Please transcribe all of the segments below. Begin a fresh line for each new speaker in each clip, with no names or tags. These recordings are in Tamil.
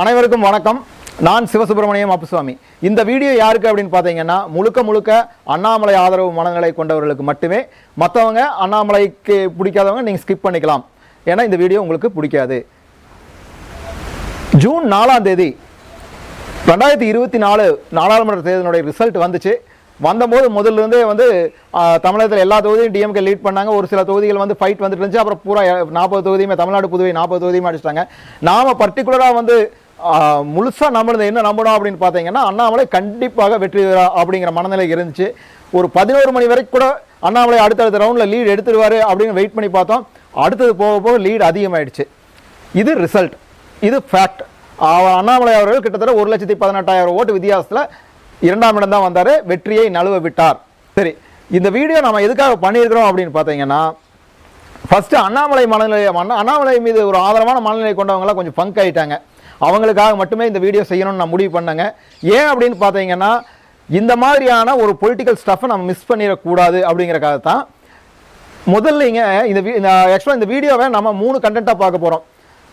அனைவருக்கும் வணக்கம். நான் சிவசுப்பிரமணியம் அப்புசுவாமி. இந்த வீடியோ யாருக்கு அப்படின்னு பார்த்தீங்கன்னா முழுக்க முழுக்க அண்ணாமலை ஆதரவு மனநிலை கொண்டவர்களுக்கு மட்டுமே. மற்றவங்க அண்ணாமலைக்கு பிடிக்காதவங்க நீங்கள் ஸ்கிப் பண்ணிக்கலாம். ஏன்னா இந்த வீடியோ உங்களுக்கு பிடிக்காது. ஜூன் நாலாம் தேதி ரெண்டாயிரத்தி இருபத்தி நாலு நாடாளுமன்ற தேர்தலுடைய ரிசல்ட் வந்துச்சு. வந்தபோது முதல்ல இருந்தே வந்து தமிழகத்தில் எல்லா தொகுதியும் டிஎம்கே லீட் பண்ணாங்க. ஒரு சில தொகுதிகள் வந்து ஃபைட் வந்துட்டு இருந்துச்சு. அப்புறம் பூரா நாற்பது தொகுதியுமே தமிழ்நாடு புதுவை நாற்பது தொகுதியுமே அடிச்சிட்டாங்க. நாம பர்டிகுலராக வந்து முழுசாக நம்பினது என்ன நம்பணும் அப்படின்னு பார்த்தீங்கன்னா அண்ணாமலை கண்டிப்பாக வெற்றி அப்படிங்கிற மனநிலை இருந்துச்சு. ஒரு பதினோரு மணி வரைக்கும் கூட அண்ணாமலை அடுத்தடுத்த ரவுண்டில் லீடு எடுத்துருவார் அப்படின்னு வெயிட் பண்ணி பார்த்தோம். அடுத்தது போக போக லீடு அதிகமாயிடுச்சு. இது ரிசல்ட் இது ஃபேக்ட் அண்ணாமலை அவர்கள் கிட்டத்தட்ட ஒரு லட்சத்தி பதினெட்டாயிரம் ஓட்டு வித்தியாசத்தில் இரண்டாம் இடம் தான் வந்தார். வெற்றியை நழுவ விட்டார். சரி இந்த வீடியோ நம்ம எதுக்காக பண்ணியிருக்கிறோம் அப்படின்னு பார்த்தீங்கன்னா ஃபஸ்ட்டு அண்ணாமலை மனநிலை அண்ணா- அண்ணாமலை மீது ஒரு ஆதரவான மனநிலை கொண்டவங்களாம் கொஞ்சம் பங்க் ஆகிட்டாங்க அவங்களுக்காக மட்டுமே இந்த வீடியோ செய்யணும்னு நான் முடிவு பண்ணேங்க. ஏன் அப்படின்னு பார்த்தீங்கன்னா இந்த மாதிரியான ஒரு பொலிட்டிக்கல் ஸ்டஃப்பை நம்ம மிஸ் பண்ணிடக்கூடாது அப்படிங்கிறக்காக தான் முதல்லைங்க இந்த ஆக்சுவலாக இந்த வீடியோவை நம்ம மூணு கண்டென்ட்டாக பார்க்க போகிறோம்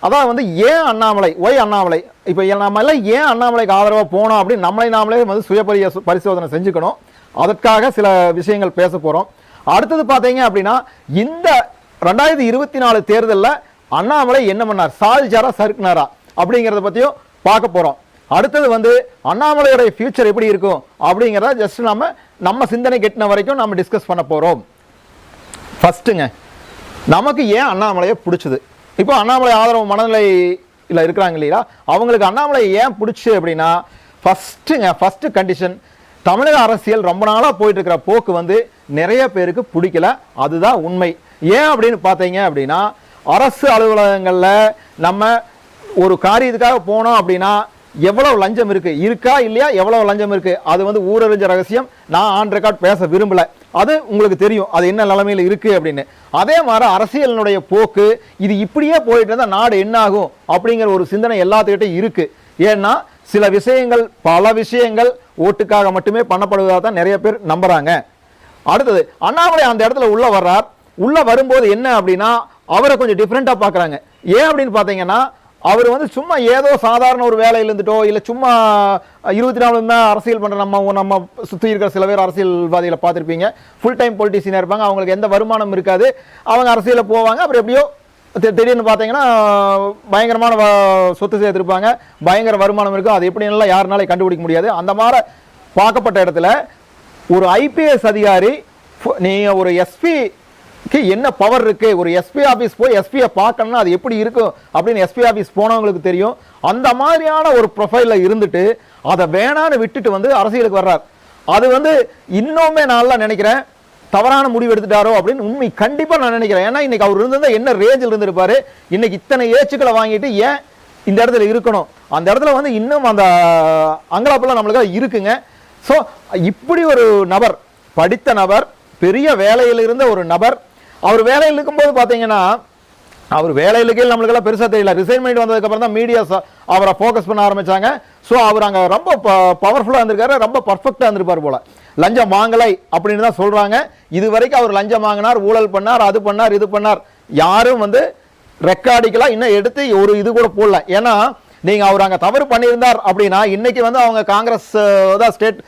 அதான் வந்து ஏன் அண்ணாமலை ஒய் அண்ணாமலை? இப்போ நம்ம எல்லாம் ஏன் அண்ணாமலைக்கு ஆதரவாக போனோம் அப்படின்னு நம்மளை நாமளே வந்து சுயபரிய பரிசோதனை செஞ்சுக்கணும். அதற்காக சில விஷயங்கள் பேச போகிறோம் அடுத்தது பார்த்தீங்க அப்படின்னா இந்த ரெண்டாயிரத்தி இருபத்தி நாலு தேர்தலில் அண்ணாமலை என்ன பண்ணார்? சால்ஜாரா சறுக்குனாரா? அப்படிங்கிறத பற்றியும் பார்க்க போகிறோம் அடுத்தது வந்து அண்ணாமலையோடைய ஃபியூச்சர் எப்படி இருக்கும் அப்படிங்கிறத ஜஸ்ட் நம்ம நம்ம சிந்தனை கெட்டின வரைக்கும் நம்ம டிஸ்கஸ் பண்ண போகிறோம் ஃபஸ்ட்டுங்க நமக்கு ஏன் அண்ணாமலையை பிடிச்சது? இப்போ அண்ணாமலை ஆதரவு மனநிலையில் இருக்கிறாங்க இல்லையா? அவங்களுக்கு அண்ணாமலை ஏன் பிடிச்சி அப்படின்னா ஃபஸ்ட்டுங்க ஃபஸ்ட்டு கண்டிஷன் தமிழக அரசியல் ரொம்ப நாளாக போயிட்டு இருக்கிற போக்கு வந்து நிறைய பேருக்கு பிடிக்கல. அதுதான் உண்மை. ஏன் அப்படின்னு பார்த்தீங்க அப்படின்னா அரசு அலுவலகங்களில் நம்ம ஒரு காரியத்துக்காக போனோம் அப்படின்னா எவ்வளவு லஞ்சம் இருக்கு? இருக்கா இல்லையா? எவ்வளவு லஞ்சம் இருக்கு? அது வந்து ஊரறிஞ்ச ரகசியம். நான் ஆன் ரெக்கார்ட் பேச விரும்பல. அது உங்களுக்கு தெரியும். அது என்ன நிலைமையில் இருக்குது அப்படின்னு. அதே மாதிரி அரசியலினுடைய போக்கு இது இப்படியே போயிட்டு இருந்தால் நாடு என்ன ஆகும்? அப்படிங்கிற ஒரு சிந்தனை எல்லாத்துக்கிட்டையும் இருக்குது ஏன்னா சில விஷயங்கள் பல விஷயங்கள் ஓட்டுக்காக மட்டுமே பண்ணப்படுவதாக தான் நிறைய பேர் நம்புகிறாங்க அடுத்தது அண்ணாமலை அந்த இடத்துல உள்ளே வர்றார். உள்ளே வரும்போது என்ன அப்படின்னா அவரை கொஞ்சம் டிஃப்ரெண்ட்டாக பார்க்குறாங்க. ஏன் அப்படின்னு பார்த்தீங்கன்னா அவர் வந்து சும்மா ஏதோ சாதாரண ஒரு வேலையில் இருந்துட்டோ இல்லை சும்மா இருபத்தி நாலு தான் அரசியல் பண்ணுற நம்ம நம்ம சுற்றி இருக்கிற சில பேர் அரசியல்வாதிகளை பார்த்துருப்பீங்க. ஃபுல் டைம் பொலிட்டிஷியனாக இருப்பாங்க. அவங்களுக்கு எந்த வருமானம் இருக்காது. அவங்க அரசியலில் போவாங்க. அப்புறம் எப்படியோ திடீர்னு பார்த்தீங்கன்னா பயங்கரமான வ- சொத்து சேர்த்துருப்பாங்க. பயங்கர வருமானம் இருக்கும். அது எப்படின்னுலாம் யாருனாலே கண்டுபிடிக்க முடியாது. அந்த மாதிரி பார்க்கப்பட்ட இடத்துல ஒரு ஐபிஎஸ் அதிகாரி நீங்கள் ஒரு எஸ்பி என்ன பவர் இருக்கு? ஒரு எஸ்பி ஆஃபீஸ் போய் எஸ்பியை பார்க்கணும்னா அது எப்படி இருக்கும்? அப்படின்னு எஸ்பி ஆஃபீஸ் போனவங்களுக்கு தெரியும். அந்த மாதிரியான ஒரு ப்ரொஃபைலில் இருந்துட்டு அதை வேணான்னு விட்டுட்டு வந்து அரசியலுக்கு வர்றார். அது வந்து இன்னுமே நான் நினைக்கிறேன். தவறான முடிவு எடுத்துட்டாரோ அப்படின்னு உண்மை கண்டிப்பாக நான் நினைக்கிறேன். ஏன்னா இன்னைக்கு அவர் இருந்திருந்தா என்ன ரேஞ்சில் இருந்திருப்பாரு? இன்னைக்கு இத்தனை ஏச்சுக்களை வாங்கிட்டு ஏன் இந்த இடத்துல இருக்கணும்? அந்த இடத்துல வந்து இன்னும் அந்த அங்கலாப்பெல்லாம் நம்மளுக்கு இருக்குங்க. ஸோ இப்படி ஒரு நபர் படித்த நபர் பெரிய வேலையில் இருந்த ஒரு நபர் அவர் வேலையில் இருக்கும்போது பார்த்தீங்கன்னா அவர் வேலையில் இருக்கையில் நம்மளுக்கெல்லாம் பெருசாக தெரியல. ரிசைன்மெண்ட் வந்ததுக்கப்புறம் தான் மீடியாஸ் அவரை ஃபோக்கஸ் பண்ண ஆரம்பித்தாங்க ஸோ அவர் அங்கே ரொம்ப பவர்ஃபுல்லாக இருந்திருக்காரு. ரொம்ப பர்ஃபெக்டாக இருந்திருப்பார் போல். லஞ்சம் வாங்கலை அப்படின்னு தான் சொல்கிறாங்க இது வரைக்கும் அவர் லஞ்சம் வாங்கினார் ஊழல் பண்ணார் அது பண்ணார் இது பண்ணார். யாரும் வந்து ரெக்கார்டிக்கலாக இன்னும் எடுத்து ஒரு இது கூட போடல. ஏன்னா நீங்க அவர் அங்க தவறு பண்ணியிருந்தார் அப்படின்னா இன்னைக்கு வந்து அவங்க காங்கிரஸ் தான் ஸ்டேட்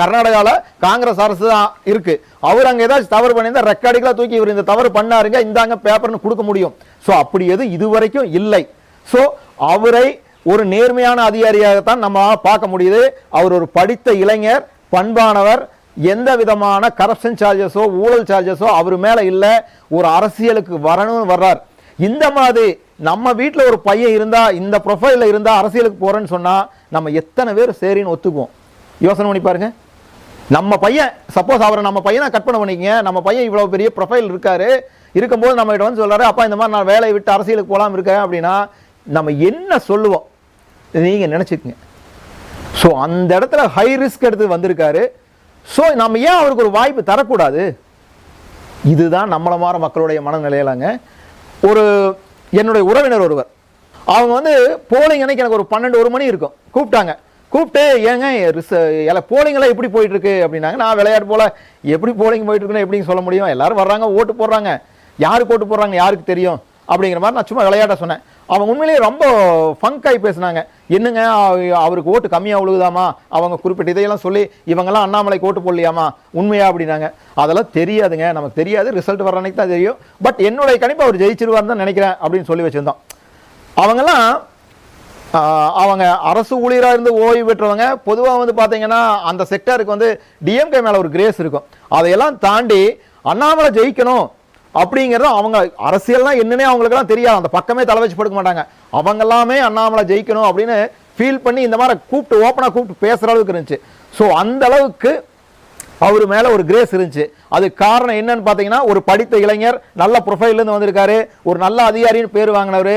கர்நாடகாவில் காங்கிரஸ் அரசு தான் இருக்கு. அவர் அங்க ஏதாச்சும் தவறு பண்ணியிருந்தா ரெக்கார்டிக்கலா தூக்கி இவர் இந்த தவறு பண்ணாருங்க இந்தாங்க பேப்பர்னு கொடுக்க முடியும். ஸோ அப்படி எது இதுவரைக்கும் இல்லை. ஸோ அவரை ஒரு நேர்மையான அதிகாரியாகத்தான் நம்ம பார்க்க முடியுது. அவர் ஒரு படித்த இளைஞர் பண்பானவர் எந்த விதமான கரப்ஷன் சார்ஜஸோ ஊழல் சார்ஜஸோ அவர் மேலே இல்லை. ஒரு அரசியலுக்கு வரணும்னு வர்றார். இந்த மாதிரி நம்ம வீட்டில் ஒரு பையன் இருந்தால் இந்த ப்ரொஃபைலில் இருந்தால் அரசியலுக்கு போகிறேன்னு சொன்னால் நம்ம எத்தனை பேர் சரின்னு ஒத்துக்குவோம். யோசனை பண்ணி பாருங்க. நம்ம பையன் சப்போஸ் அவரை நம்ம பையனை கட் பண்ண பண்ணிக்கங்க. நம்ம பையன் இவ்வளோ பெரிய ப்ரொஃபைல் இருக்காரு. இருக்கும்போது நம்ம கிட்ட வந்து சொல்கிறாரு அப்பா இந்த மாதிரி நான் வேலையை விட்டு அரசியலுக்கு போகலாம் இருக்கேன் அப்படின்னா நம்ம என்ன சொல்லுவோம்? நீங்கள் நினச்சிக்கங்க. ஸோ அந்த இடத்துல ஹை ரிஸ்க் எடுத்து வந்திருக்காரு. ஸோ நம்ம ஏன் அவருக்கு ஒரு வாய்ப்பு தரக்கூடாது? இதுதான் நம்மளை மாற மக்களுடைய மனநிலையிலாங்க. ஒரு என்னுடைய உறவினர் ஒருவர். அவங்க வந்து போலிங் அன்னைக்கு எனக்கு ஒரு பன்னெண்டு ஒரு மணி இருக்கும். கூப்பிட்டாங்க. கூப்பிட்டு ஏங்க ரிச போலிங் எல்லாம் எப்படி போயிட்டு இருக்கு அப்படின்னாங்க. நான் விளையாட்டு போல. எப்படி போலிங் போயிட்டு இருக்குன்னு எப்படின்னு சொல்ல முடியும்? எல்லாரும் வர்றாங்க ஓட்டு போடுறாங்க. யாருக்கு ஓட்டு போடுறாங்க யாருக்கு தெரியும்? அப்படிங்கிற மாதிரி நான் சும்மா விளையாட்ட சொன்னேன். அவங்க உண்மையிலேயே ரொம்ப ஃபங்க் பேசினாங்க பேசுனாங்க. என்னங்க அவருக்கு ஓட்டு கம்மியாக விழுகுதாமா? அவங்க குறிப்பிட்ட இதையெல்லாம் சொல்லி இவங்கெல்லாம் அண்ணாமலைக்கு ஓட்டு போடலையாமா? உண்மையா அப்படின்னாங்க. அதெல்லாம் தெரியாதுங்க. நமக்கு தெரியாது. ரிசல்ட் வர அன்னைக்கு தான் தெரியும். பட் என்னுடைய கணிப்பு அவர் ஜெயிச்சிருவார்னு தான் நினைக்கிறேன் அப்படின்னு சொல்லி வச்சுருந்தோம். அவங்கெல்லாம் அவங்க அரசு ஊழியராக இருந்து ஓய்வு பெற்றவங்க பொதுவாக வந்து பார்த்தீங்கன்னா அந்த செக்டருக்கு வந்து டிஎம்கே மேலே ஒரு கிரேஸ் இருக்கும். அதையெல்லாம் தாண்டி அண்ணாமலை ஜெயிக்கணும். அப்படிங்கிறது அவங்க அரசியல்னா என்னன்னே அவங்களுக்குலாம் தெரியாது. அந்த பக்கமே தலை வச்சு படுக்க மாட்டாங்க. அவங்க எல்லாமே அண்ணாமலை ஜெயிக்கணும் அப்படின்னு ஃபீல் பண்ணி இந்த மாதிரி கூப்பிட்டு ஓப்பனாக கூப்பிட்டு பேசுகிற அளவுக்கு இருந்துச்சு. ஸோ அந்த அளவுக்கு அவர் மேலே ஒரு கிரேஸ் இருந்துச்சு. அது காரணம் என்னன்னு பார்த்தீங்கன்னா ஒரு படித்த இளைஞர் நல்ல ப்ரொஃபைல்லேருந்து வந்திருக்காரு. ஒரு நல்ல அதிகாரின்னு பேர் வாங்கினவர்.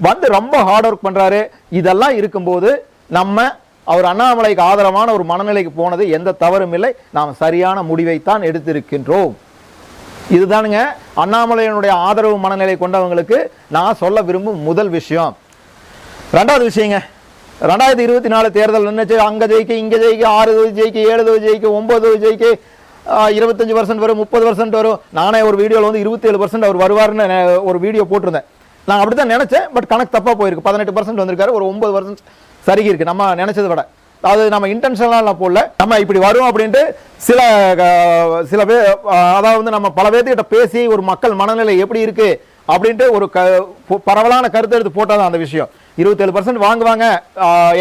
வந்து ரொம்ப ஹார்ட் ஒர்க் பண்ணுறாரு இதெல்லாம் இருக்கும்போது நம்ம அவர் அண்ணாமலைக்கு ஆதரவான ஒரு மனநிலைக்கு போனது எந்த தவறும் இல்லை. நாம் சரியான முடிவைத்தான் எடுத்திருக்கின்றோம். இதுதானுங்க அண்ணாமலையினுடைய ஆதரவு மனநிலை கொண்டவங்களுக்கு நான் சொல்ல விரும்பும் முதல் விஷயம். ரெண்டாவது விஷயங்க ரெண்டாயிரத்தி இருபத்தி நாலு தேர்தல் நின்றுச்சு அங்கே ஜெயிக்க இங்கே ஜெயிக்க ஆறு தொகுதி ஜெயிக்க ஏழு தொகுதி ஜெயிக்க ஒம்பது தொகுதி ஜெயிக்க இருபத்தஞ்சு பர்சன்ட் வரும் முப்பது பர்சன்ட் வரும். நானே ஒரு வீடியோவில் வந்து இருபத்தேழு பர்சன்ட் அவர் வருவாருன்னு ஒரு வீடியோ போட்டிருந்தேன். நான் அப்படி தான் நினச்சேன் பட் கணக்கு தப்பாக போயிருக்கு. பதினெட்டு பர்சன்ட் வந்திருக்காரு ஒரு ஒன்பது பர்சன்ட் சரிகி இருக்குது நம்ம நினச்சதை விட. அது நம்ம இன்டென்ஷனலாக போடல நம்ம இப்படி வரும் அப்படின்ட்டு சில சில பேர் அதாவது வந்து நம்ம பல பேர்த்துக்கிட்ட பேசி ஒரு மக்கள் மனநிலை எப்படி இருக்கு அப்படின்ட்டு ஒரு க பரவலான கருத்து எடுத்து போட்டதான் அந்த விஷயம். இருபத்தேழு பர்சன்ட் வாங்குவாங்க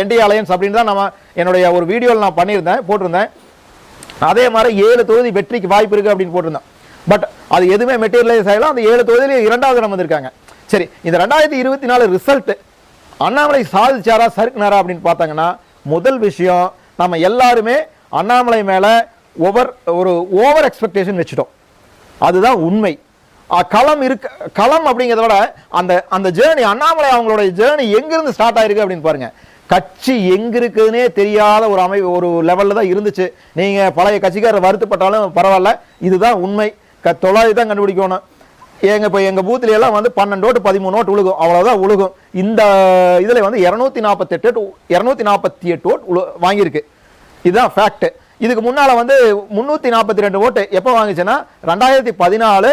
என்டிஏ அலையன்ஸ் அப்படின்னு தான் நம்ம என்னுடைய ஒரு வீடியோவில் நான் பண்ணியிருந்தேன் போட்டிருந்தேன். அதே மாதிரி ஏழு தொகுதி வெற்றிக்கு வாய்ப்பு இருக்குது அப்படின்னு போட்டிருந்தேன். பட் அது எதுவுமே மெட்டீரியலைஸ் ஆகலாம் அந்த ஏழு தொகுதியில் இரண்டாவது இடம் வந்திருக்காங்க. சரி இந்த ரெண்டாயிரத்தி இருபத்தி நாலு ரிசல்ட் அண்ணாமலை சாதிச்சாரா சறுக்குனாரா அப்படின்னு பார்த்தாங்கன்னா முதல் விஷயம் நம்ம எல்லாருமே அண்ணாமலை மேலே ஓவர் ஒரு ஓவர் எக்ஸ்பெக்டேஷன் வச்சுட்டோம். அதுதான் உண்மை. களம் இருக்க களம் அப்படிங்கிறத விட அந்த அந்த ஜேர்னி அண்ணாமலை அவங்களோட ஜேர்னி எங்கேருந்து ஸ்டார்ட் ஆயிருக்கு அப்படின்னு பாருங்கள் கட்சி எங்கே இருக்குதுன்னே தெரியாத ஒரு அமை ஒரு லெவலில் தான் இருந்துச்சு. நீங்கள் பழைய கட்சிக்காரர் வருத்தப்பட்டாலும் பரவாயில்ல. இதுதான் உண்மை. க தொள்ளாயிரத்தி தான் கண்டுபிடிக்கணும். எங்க இப்போ எங்க பூத்துல எல்லாம் வந்து பன்னெண்டு ஓட்டு பதிமூணு ஓட்டு உழுகும். அவ்வளவுதான் உழுகும். இந்த இதுல வந்து இருநூத்தி நாற்பத்தெட்டு இருநூத்தி நாற்பத்தி எட்டு ஓட்டு உழு வாங்கியிருக்கு. இதுதான் ஃபேக்ட் இதுக்கு முன்னால வந்து முன்னூத்தி நாற்பத்தி ரெண்டு ஓட்டு எப்போ வாங்குச்சுன்னா ரெண்டாயிரத்தி பதினாலு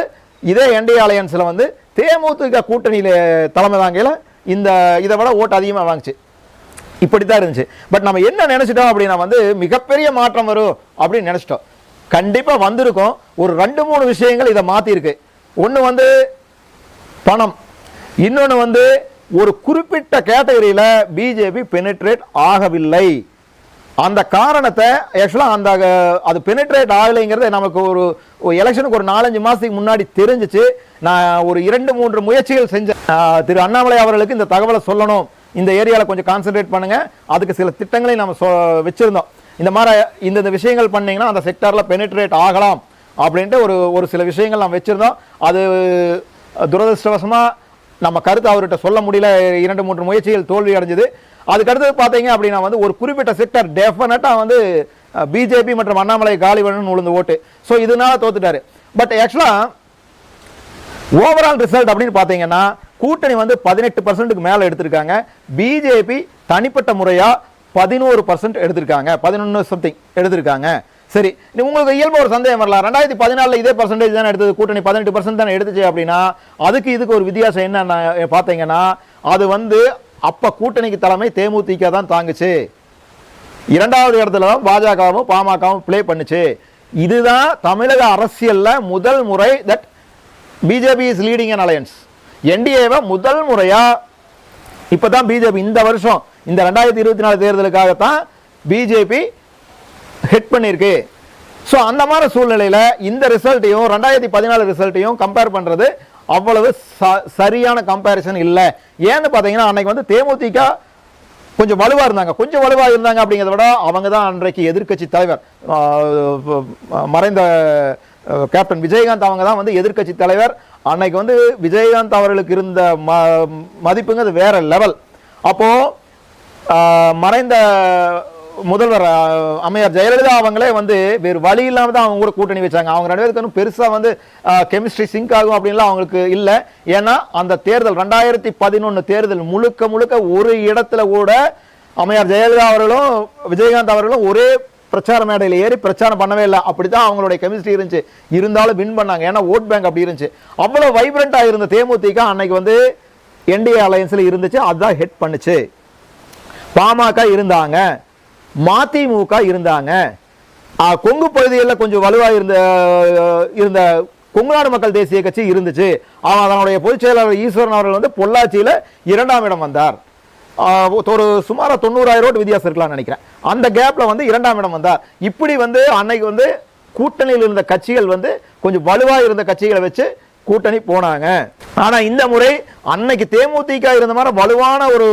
இதே என்டிஏ அலையன்ஸ்ல வந்து தேமுதிக கூட்டணியில தலைமை தாங்கையில இந்த இதை விட ஓட்டு அதிகமா வாங்குச்சு. இப்படித்தான் இருந்துச்சு. பட் நம்ம என்ன நினைச்சிட்டோம் அப்படின்னா வந்து மிகப்பெரிய மாற்றம் வரும் அப்படின்னு நினைச்சிட்டோம். கண்டிப்பாக வந்திருக்கும். ஒரு ரெண்டு மூணு விஷயங்கள் இதை மாற்றிருக்கு ஒன்று வந்து பணம் இன்னொன்று வந்து ஒரு குறிப்பிட்ட கேட்டகரியில் பிஜேபி பெனிட்ரேட் ஆகவில்லை. அந்த காரணத்தை ஆக்சுவலாக அந்த அது பெனிட்ரேட் ஆகலைங்கிறது நமக்கு ஒரு எலெக்ஷனுக்கு ஒரு நாலஞ்சு மாதத்துக்கு முன்னாடி தெரிஞ்சிச்சு. நான் ஒரு இரண்டு மூன்று முயற்சிகள் செஞ்சேன். திரு அண்ணாமலை அவர்களுக்கு இந்த தகவலை சொல்லணும். இந்த ஏரியாவில் கொஞ்சம் கான்சென்ட்ரேட் பண்ணுங்கள் அதுக்கு சில திட்டங்களை நம்ம சொ வச்சுருந்தோம். இந்த மாதிரி இந்த விஷயங்கள் பண்ணிங்கன்னா அந்த செக்டாரில் பெனிட்ரேட் ஆகலாம். அப்படின்ட்டு ஒரு ஒரு சில விஷயங்கள் நம்ம வச்சுருந்தோம். அது துரதிருஷ்டவசமாக நம்ம கருத்தை அவர்கிட்ட சொல்ல முடியல. இரண்டு மூன்று முயற்சிகள் தோல்வி அடைஞ்சது. அதுக்கு அடுத்தது பார்த்தீங்க அப்படின்னா வந்து ஒரு குறிப்பிட்ட செக்டர் டெஃபினட்டாக வந்து பிஜேபி மற்றும் அண்ணாமலை காலிவன் உளுந்து ஓட்டு. ஸோ இதனால தோத்துட்டாரு. பட் ஆக்சுவலாக ஓவரால் ரிசல்ட் அப்படின்னு பார்த்தீங்கன்னா கூட்டணி வந்து பதினெட்டு பர்சன்ட்டுக்கு மேலே எடுத்திருக்காங்க. பிஜேபி தனிப்பட்ட முறையாக பதினோரு பர்சன்ட் எடுத்திருக்காங்க. பதினொன்று சம்திங் எடுத்திருக்காங்க. சரி நீ உங்களுக்கு இயல்பு ஒரு சந்தேகம் வரலாம். ரெண்டாயிரத்தி பதினாலில் இதே பர்சன்டேஜ் தானே எடுத்தது கூட்டணி பதினெட்டு பர்சன்ட் தானே எடுத்துச்சு அப்படின்னா அதுக்கு இதுக்கு ஒரு வித்தியாசம் என்ன பார்த்தீங்கன்னா அது வந்து அப்போ கூட்டணிக்கு தலைமை தேமுதிக தான் தாங்குச்சு. இரண்டாவது இடத்துல தான் பாஜகவும் பாமகவும் ப்ளே பண்ணுச்சு. இதுதான் தமிழக அரசியலில் முதல் முறை that BJP is leading an alliance என்டிஏவை முதல் முறையாக இப்போ தான் பிஜேபி இந்த வருஷம் இந்த ரெண்டாயிரத்தி இருபத்தி நாலு தேர்தலுக்காகத்தான் பிஜேபி ஹிட் பண்ணியிருக்கு ஸோ அந்த மாதிரி சூழ்நிலையில் இந்த ரிசல்ட்டையும் ரெண்டாயிரத்தி பதினாலு ரிசல்ட்டையும் கம்பேர் பண்ணுறது அவ்வளவு ச- சரியான கம்பேரிசன் இல்லை. ஏன்னு பார்த்தீங்கன்னா அன்னைக்கு வந்து தேமுதிக கொஞ்சம் வலுவாக இருந்தாங்க. கொஞ்சம் வலுவாக இருந்தாங்க அப்படிங்கிறத விட அவங்க தான் அன்றைக்கு எதிர்க்கட்சி தலைவர். மறைந்த கேப்டன் விஜயகாந்த் அவங்க தான் வந்து எதிர்க்கட்சி தலைவர். அன்னைக்கு வந்து விஜயகாந்த் அவர்களுக்கு இருந்த ம மதிப்புங்கிறது வேற லெவல் அப்போது மறைந்த முதல்வர் ஆஹ் அம்மையார் ஜெயலலிதா அவங்களே வந்து வேறு வழி இல்லாமல் தான் அவங்க கூட கூட்டணி வச்சாங்க. அவங்க ரெண்டு பேருக்கு பெருசாக வந்து கெமிஸ்ட்ரி சிங்க் ஆகும் அப்படின்லாம் அவங்களுக்கு இல்லை. ஏன்னா அந்த தேர்தல் ரெண்டாயிரத்தி பதினொன்று தேர்தல் முழுக்க முழுக்க ஒரு இடத்துல கூட அம்மையார் ஜெயலலிதா அவர்களும் விஜயகாந்த் அவர்களும் ஒரே பிரச்சார மேடையில் ஏறி பிரச்சாரம் பண்ணவே இல்லை. அப்படி தான் அவங்களுடைய கெமிஸ்ட்ரி இருந்துச்சு. இருந்தாலும் வின் பண்ணாங்க. ஏன்னா ஓட் பேங்க் அப்படி இருந்துச்சு. அவ்வளோ வைப்ரண்ட்டாக இருந்த தேமுதிக அன்னைக்கு வந்து என்டிஏ அலையன்ஸில் இருந்துச்சு. அதுதான் ஹெட் பண்ணுச்சு. பாமக இருந்தாங்க. மதிமுக இருந்தாங்க. கொங்கு பகுதிகளில் கொஞ்சம் வலுவாக இருந்த இருந்த கொங்குநாடு மக்கள் தேசிய கட்சி இருந்துச்சு. அவன் அதனுடைய பொதுச் செயலாளர் ஈஸ்வரன் அவர்கள் வந்து பொள்ளாச்சியில் இரண்டாம் இடம் வந்தார். ஒரு சுமார தொண்ணூறாயிரம் ரோட் வித்தியாசம் இருக்கலாம்னு நினைக்கிறேன். அந்த கேப்பில் வந்து இரண்டாம் இடம் வந்தார். இப்படி வந்து அன்னைக்கு வந்து கூட்டணியில் இருந்த கட்சிகள் வந்து கொஞ்சம் வலுவாக இருந்த கட்சிகளை வச்சு கூட்டணி போனாங்க. ஆனா இந்த முறை அன்னைக்கு தேமுதிக இருந்த மாதிரி வலுவான ஒரு